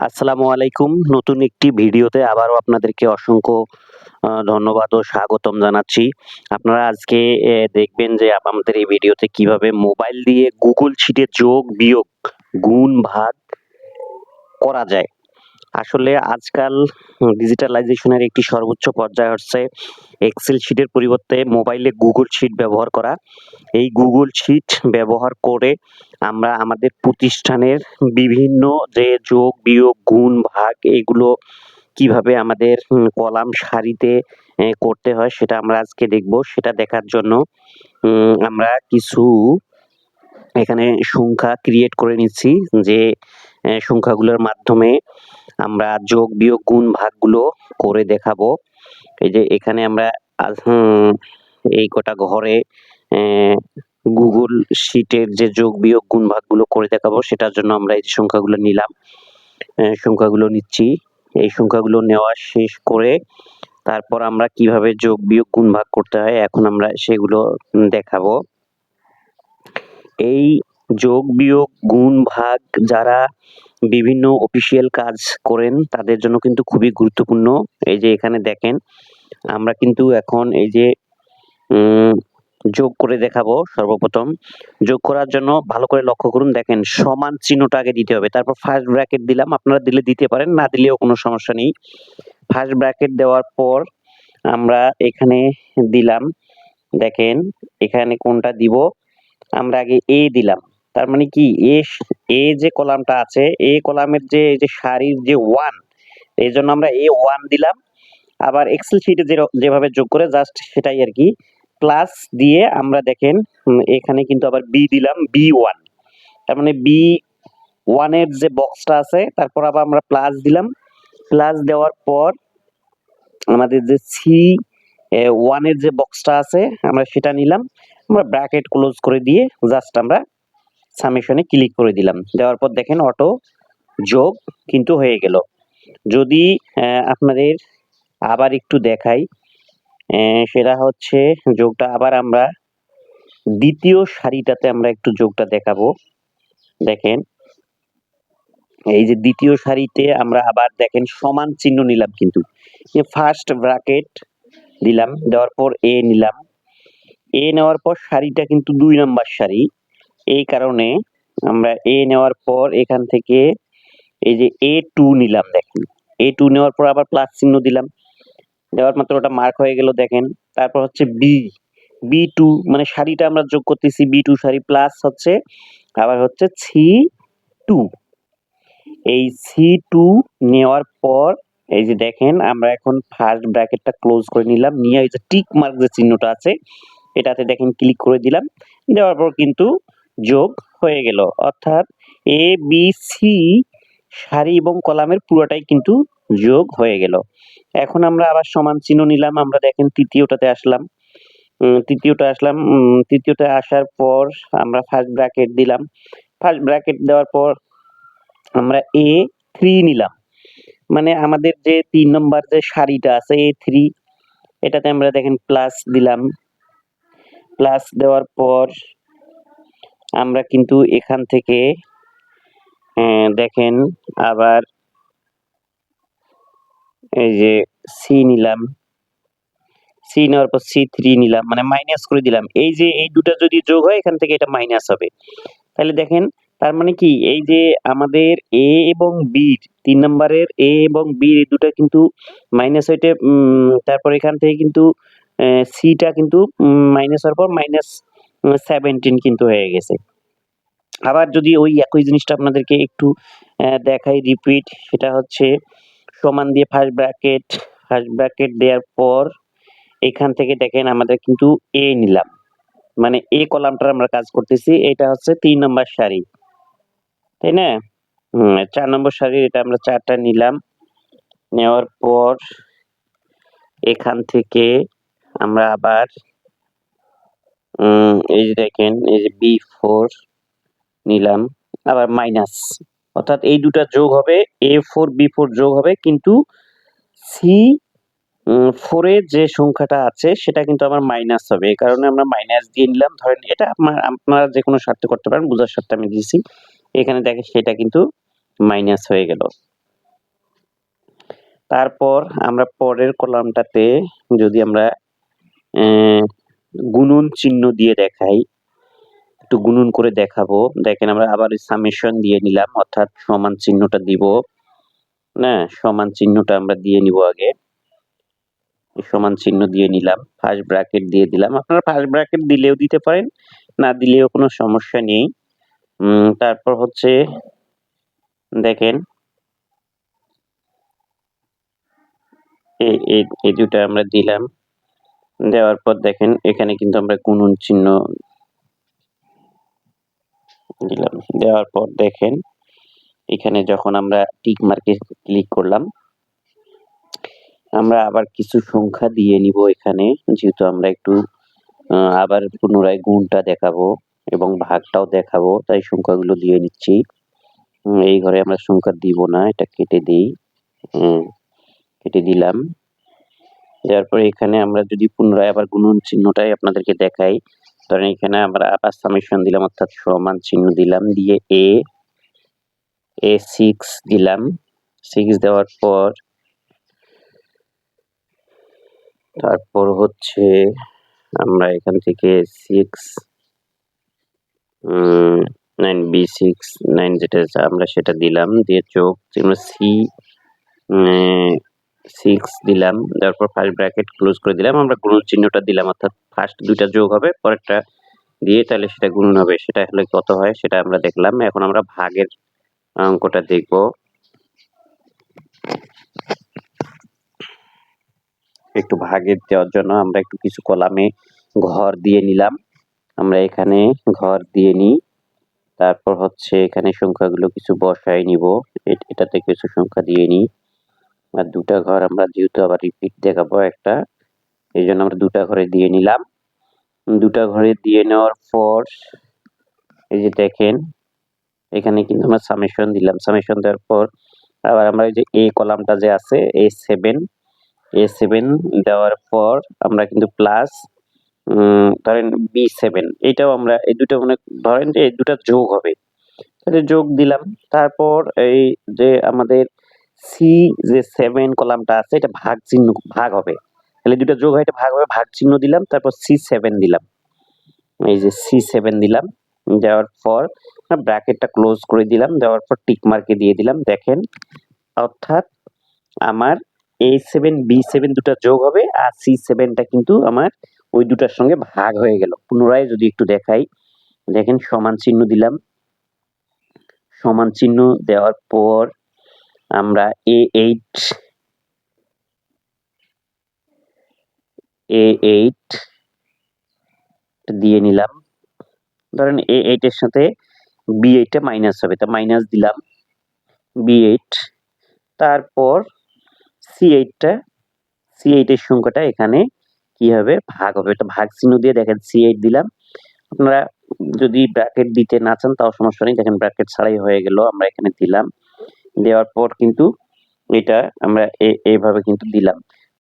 আসসালামু আলাইকুম। নতুন একটি ভিডিওতে আবারও আপনাদেরকে অসংখ্য ধন্যবাদ ও স্বাগতম জানাচ্ছি। আপনারা আজকে দেখবেন যে আমাদের এই ভিডিওতে কীভাবে মোবাইল দিয়ে গুগল শিটে যোগ, বিয়োগ, গুণ, ভাগ করা যায়। আসলে আজকাল ডিজিটালাইজেশনের একটি সর্বোচ্চ পর্যায় হচ্ছে এক্সেল শিটের পরিবর্তে মোবাইলে গুগল শিট ব্যবহার করা। এই গুগল শিট ব্যবহার করে আমরা আমাদের প্রতিষ্ঠানের বিভিন্ন যে যোগ, বিয়োগ, গুণ, ভাগ এগুলো কীভাবে আমাদের কলাম সারিতে করতে হয় সেটা আমরা আজকে দেখব। সেটা দেখার জন্য আমরা কিছু এখানে সংখ্যা ক্রিয়েট করে নিচ্ছি যে সংখ্যাগুলোর মাধ্যমে আমরা যোগ, বিয়োগ, গুণ, ভাগগুলো করে দেখাবো। এই যে এখানে আমরা এই কটা ঘরে গুগল শিটের যে যোগ, বিয়োগ, গুণ, ভাগগুলো করে দেখাবো, সেটার জন্য আমরা এই সংখ্যাগুলো নিলাম সংখ্যাগুলো নিচ্ছি। এই সংখ্যাগুলো নেওয়া শেষ করে তারপর আমরা কীভাবে যোগ, বিয়োগ, গুণ, ভাগ করতে হয়, এখন আমরা সেগুলো দেখাবো। এই যোগ, বিয়োগ, গুণ, ভাগ যারা বিভিন্ন অফিসিয়াল কাজ করেন, তাদের জন্য কিন্তু খুবই গুরুত্বপূর্ণ। এই যে এখানে দেখেন, আমরা কিন্তু এখন এই যে যোগ করে দেখাবো সর্বপ্রথম। যোগ করার জন্য ভালো করে লক্ষ্য করুন, দেখেন সমান চিহ্নটা আগে দিতে হবে। তারপর ফার্স্ট ব্র্যাকেট দিলাম, আপনারা দিলে দিতে পারেন, না দিলেও কোনো সমস্যা নেই। ফার্স্ট ব্র্যাকেট দেওয়ার পর আমরা এখানে দিলাম, দেখেন এখানে কোনটা দিব? আমরা আগে এ দিলাম। তার মানে কি? এ এ যে কলামটা আছে এ কলামের যে যে সারির যে ওয়ান এই জন্য আমরা এ ওয়ান দিলাম। আবার এক্সেল শিটে যেভাবে যোগ করে জাস্ট সেটাই আর কি। প্লাস দিয়ে আমরা দেখেন এখানে কিন্তু আবার বি দিলাম বি ওয়ান তার মানে বি ওয়ানের যে বক্সটা আছে, তারপর আবার আমরা প্লাস দিলাম। প্লাস দেওয়ার পর আমাদের যে সি ওয়ানের যে বক্সটা আছে, আমরা সেটা নিলাম। আমরা ব্র্যাকেট ক্লোজ করে দিয়ে জাস্ট আমরা সামেশনে ক্লিক করে দিলাম। দেওয়ার পর দেখেন অটো যোগ কিন্তু হয়ে গেল। যদি আপনাদের আবার একটু দেখাই সেটা হচ্ছে যোগটা আবার আমরা দ্বিতীয় সারিটাতে আমরা একটু যোগটা দেখাবো। দেখেন, এই যে দ্বিতীয় সারিতে আমরা আবার দেখেন সমান চিহ্ন নিলাম কিন্তু। ফার্স্ট ব্র্যাকেট দিলাম, দেওয়ার পর এ নিলাম। এ নেওয়ার পর সারিটা কিন্তু দুই নাম্বার সারি। এই কারণে আমরা এ নেওয়ার পর এখান থেকে এই যে এ টু নিলাম, দেখেন। এ টু নেওয়ার পর আবার প্লাস চিহ্ন দিলাম। দেওয়ার মাত্র ওটা মার্ক হয়ে গেল, দেখেন। তারপর হচ্ছে বি বি টু মানে শাড়িটা আমরা যোগ করতেছি বি টু শাড়ি প্লাস হচ্ছে আবার হচ্ছে সি টু এই সি টু নেওয়ার পর, এই যে দেখেন, আমরা এখন ফার্স্ট ব্র্যাকেটটা ক্লোজ করে নিলাম। নিয়ে এই যে টিক মার্ক যে চিহ্নটা আছে এটাতে দেখেন ক্লিক করে দিলাম। দেওয়ার পর কিন্তু যোগ হয়ে গেল। অর্থাৎ এ বি সি সারি এবং কলামের পুরোটাই কিন্তু যোগ হয়ে গেল। এখন আমরা আবার সমান চিহ্ন নিলাম। আমরা দেখেন তৃতীয়টাতে আসলাম। তৃতীয়টা আসলাম। উম, তৃতীয়তে আসার পর আমরা ফার্স্ট ব্র্যাকেট দিলাম। ফার্স্ট ব্র্যাকেট দেওয়ার পর আমরা এ থ্রি নিলাম। মানে আমাদের যে তিন নম্বর যে সারিটা আছে এ থ্রি এটাতে আমরা দেখেন প্লাস দিলাম। প্লাস দেওয়ার পর আমরা কিন্তু এখান থেকে দেখেন আবার এই যে সি নিলাম। সি নেওয়ার পর সি থ্রি নিলাম মানে মাইনাস করে দিলাম। এই যে এই দুটো যদি যোগ হয়, এখান থেকে এটা মাইনাস হবে। তাহলে দেখেন, তার মানে কি? এই যে আমাদের এ এবং বি তিন নম্বরের এ এবং বি এই দুটো কিন্তু মাইনাস হইতে তারপর এখান থেকে কিন্তু সিটা কিন্তু মাইনাস হওয়ার পর মাইনাস সেভেন্টিন কিন্তু হয়ে গেছে। আবার যদি ওই একই জিনিসটা আপনাদেরকে একটু দেখাই রিপিট সেটা হচ্ছে সমান দিয়ে ফার্স্ট ব্র্যাকেট ফার্স্ট ব্র্যাকেট দেওয়ার পর এখান থেকে দেখেন আমাদের কিন্তু এ নিলাম। মানে এ কলামটার আমরা কাজ করতেছি, এটা হচ্ছে তিন নম্বর সারি। তাই না? চার নম্বর সারি, এটা আমরা চারটা নিলাম। নেওয়ার পর এখান থেকে আমরা আবার এই যে দেখেন, এই যে বি ফোর নিলাম, আবার মাইনাস অর্থাৎ এই দুটা যোগ হবে এ ফোর বি ফোর যোগ হবে, কিন্তু সি ফোরে যে সংখ্যাটা আছে, সেটা কিন্তু আমার মাইনাস হবে। এই কারণে আমরা মাইনাস দিয়ে নিলাম। ধরেন এটা আপনার- যে কোনো স্বার্থে করতে পারেন, বোঝার স্বার্থে আমি দিয়েছি। এখানে দেখেন, সেটা কিন্তু মাইনাস হয়ে গেল। তারপর আমরা পরের কলামটাতে যদি আমরা গুণন চিহ্ন দিয়ে দেখাই। একটু গুণন করে দেখাবো। দেখেন আমরা আবার সামেশন দিয়ে নিলাম, অর্থাৎ সমান চিহ্নটা দিব। না, সমান চিহ্নটা আমরা দিয়ে নিব আগে। সমান চিহ্ন দিয়ে নিলাম ফার্স্ট ব্র্যাকেট দিয়ে দিলাম। আপনারা ফার্স্ট ব্র্যাকেট দিলেও দিতে পারেন, না দিলেও কোনো সমস্যা নেই। তারপর হচ্ছে, দেখেন এই দুটা আমরা দিলাম। দেওয়ার পর দেখেন, এখানে কিন্তু আমরা গুণন চিহ্ন দিলাম। দেওয়ার পর দেখেন, এখানে যখন আমরা টিক মার্কে ক্লিক করলাম, আমরা আবার কিছু সংখ্যা দিয়ে নিব এখানে, যেহেতু আমরা একটু আবার পুনরায় গুণটা দেখাবো এবং ভাগটাও দেখাবো, তাই সংখ্যাগুলো দিয়ে নিচ্ছি। এই ঘরে আমরা সংখ্যা দিব না, এটা কেটে দিই। কেটে দিলাম। দেওয়ার পরে এখানে আমরা যদি পুনরায় আবার গুণন চিহ্নটাই আপনাদেরকে দেখাই, ধরেন এখানে আমরা আবার সামেশন দিলাম, অর্থাৎ সমান চিহ্ন দিলাম, দিয়ে এ এ সিক্স দিলাম। সিক্স দেওয়ার পর, তারপর হচ্ছে আমরা এখান থেকে six nine B six nine যেটা আমরা সেটা দিলাম, দিয়ে চোখ সি সিক্স দিলাম তারপর ফার্স্ট ব্র্যাকেট ক্লোজ করে দিলাম, আমরা গুণন চিহ্নটা দিলাম, অর্থাৎ ফার্স্ট দুইটা যোগ হবে, পরেরটা দিয়ে তাহলে সেটা গুণন হবে, সেটা হলে কত হয় সেটা আমরা দেখলাম, এখন আমরা ভাগের অঙ্কটা দেখব। একটু ভাগের দেওয়ার জন্য আমরা একটু কিছু কলামে ঘর দিয়ে নিলাম, আমরা এখানে ঘর দিয়ে নিই, তারপর হচ্ছে এখানে সংখ্যাগুলো কিছু বসায় নিব এটাতে কিছু সংখ্যা দিয়ে নিই। আর দুটা ঘর আমরা যেহেতু আবার রিপিট দেখাবো একটা, এই জন্য আমরা দুটা ঘরে দিয়ে নিলাম। দুটা ঘরে দিয়ে নেওয়ার পর, এই যে দেখেন, এখানে কিন্তু আমরা সামেশন দিলাম। সামেশন দেওয়ার পর আবার আমরা এই যে এ কলামটা যে আছে এ সেভেন এ সেভেন দেওয়ার পর আমরা কিন্তু প্লাস ধরেন বি সেভেন এইটাও আমরা, এই দুটো মানে ধরেন যে এই দুটো যোগ হবে। তাহলে যোগ দিলাম। তারপর এই যে আমাদের সি যে সেভেন কলামটা আছে, এটা ভাগ চিহ্ন, ভাগ হবে। তাহলে দুটো যোগ হয়, এটা ভাগ হবে, ভাগ চিহ্ন দিলাম, তারপর সি সেভেন দিলাম। এই যে সি সেভেন দিলাম, দেওয়ার পর ব্র্যাকেটটা ক্লোজ করে দিলাম, দেওয়ার পর টিক মার্কে দিয়ে দিলাম, দেখেন। অর্থাৎ আমার এ সেভেন বি সেভেন দুটো যোগ হবে, আর সি সেভেনটা কিন্তু আমার ওই দুটার সঙ্গে ভাগ হয়ে গেল। পুনরায় যদি একটু দেখাই, দেখেন সমান চিহ্ন দিলাম। সমান চিহ্ন দেওয়ার পর আমরা এ এইট এ এইট দিয়ে নিলাম। ধরেন এ এইটের সাথে বি এইটটা মাইনাস হবে, তা মাইনাস দিলাম বি এইট তারপর সি এইটটা সি এইটের সংখ্যাটা এখানে কি হবে? ভাগ হবে এটা ভাগ চিহ্ন দিয়ে দেখেন সি এইট দিলাম। আপনারা যদি ব্র্যাকেট দিতে না চান তাও সমস্যা নেই, দেখেন ব্র্যাকেট ছাড়াই হয়ে গেল, আমরা এখানে দিলাম। দেওয়ার পর কিন্তু এটা আমরা এইভাবে কিন্তু দিলাম।